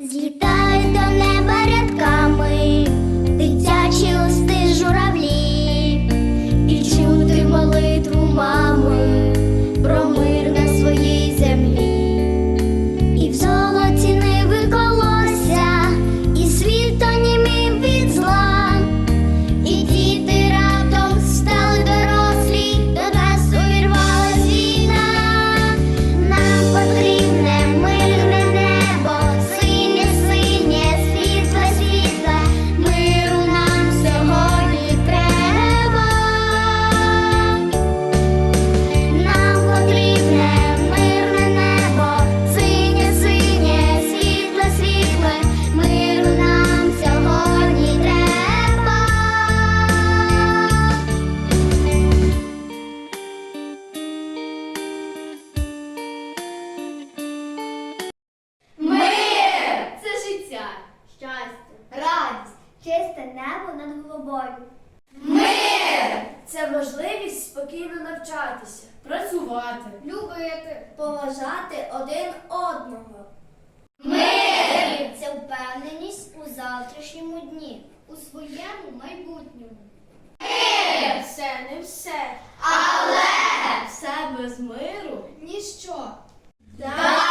Злітають до неба рядками, небо над головою. Мир! Це можливість спокійно навчатися, працювати, Любити, поважати один одного. Мир! Це впевненість у завтрашньому дні, у своєму майбутньому. Мир! Це не все. Але Все без миру ніщо. Так.